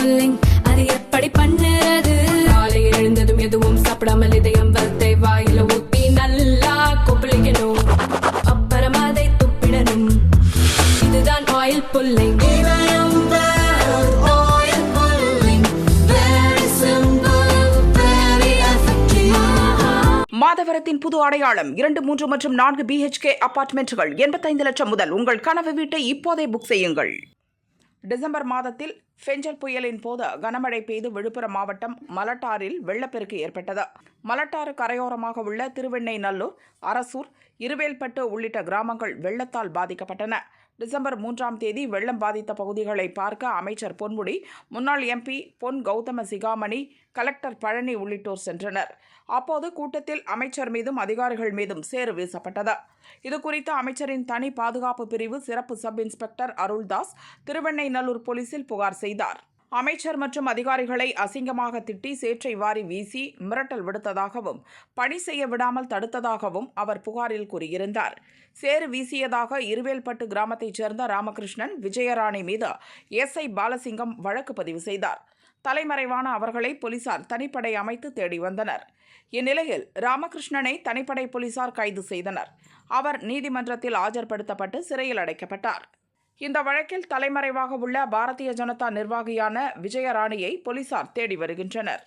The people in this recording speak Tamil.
புல்லிங் அது எப்படி பண்ணுறது? காலை எழுந்ததும் எதுவும் சாப்பிடாமல் இதயம் வளர்த்தை வாயில ஊத்தி நல்லா கொப்பளிக்கணும். அப்புறம் அதை துப்பிடணும். இதுதான் ஆயில் புல்லிங் மாதவரத்தின் புது அடையாளம் இரண்டு மூன்று மற்றும் நான்கு பிஹெச்கே அபார்ட்மெண்ட்டுகள் எண்பத்தைந்து லட்சம் முதல் உங்கள் கனவு வீட்டை இப்போதே புக் செய்யுங்கள். டிசம்பர் மாதத்தில் ஃபெஞ்சல் புயலின் போது கனமழை பெய்து விழுப்புரம் மாவட்டம் மலட்டாரில் வெள்ளப்பெருக்கு ஏற்பட்டது. மலட்டாறு கரையோரமாக உள்ள திருவெண்ணெய்நல்லூர் அரசூர் இருவேல்பட்டு உள்ளிட்ட கிராமங்கள் வெள்ளத்தால் பாதிக்கப்பட்டன. டிசம்பர் மூன்றாம் தேதி வெள்ளம் பாதித்த பகுதிகளை பார்க்க அமைச்சர் பொன்முடி முன்னாள் எம்பி பொன் கௌதம சிகாமணி கலெக்டர் பழனி உள்ளிட்டோர் சென்றனர். அப்போது கூட்டத்தில் அமைச்சர் மீதும் அதிகாரிகள் மீதும் சேறு வீசப்பட்டது. இதுகுறித்து அமைச்சரின் தனி பாதுகாப்பு பிரிவு சிறப்பு சப் இன்ஸ்பெக்டர் அருள்தாஸ் திருவெண்ணெய்நல்லூர் போலீசில் புகார் செய்தார். அமைச்சர் மற்றும் அதிகாரிகளை அசிங்கமாக திட்டி சேற்றை வாரி வீசி மிரட்டல் விடுத்ததாகவும் பணி செய்ய விடாமல் தடுத்ததாகவும் அவர் புகாரில் கூறியிருந்தார். சேறு வீசியதாக இருவேல்பட்டு கிராமத்தைச் சேர்ந்த ராமகிருஷ்ணன் விஜயராணி மீது எஸ்ஐ பாலசிங்கம் வழக்கு பதிவு செய்தார். தலைமறைவான அவர்களை போலீசார் தனிப்படை அமைத்து தேடி வந்தனர். இந்நிலையில் ராமகிருஷ்ணனை தனிப்படை போலீசார் கைது செய்தனர். அவர் நீதிமன்றத்தில் ஆஜர்படுத்தப்பட்டு சிறையில் அடைக்கப்பட்டார். இந்த வழக்கில் தலைமறைவாக உள்ள பாரதிய ஜனதா நிர்வாகியான விஜயராணியை போலீசார் தேடி வருகின்றனர்.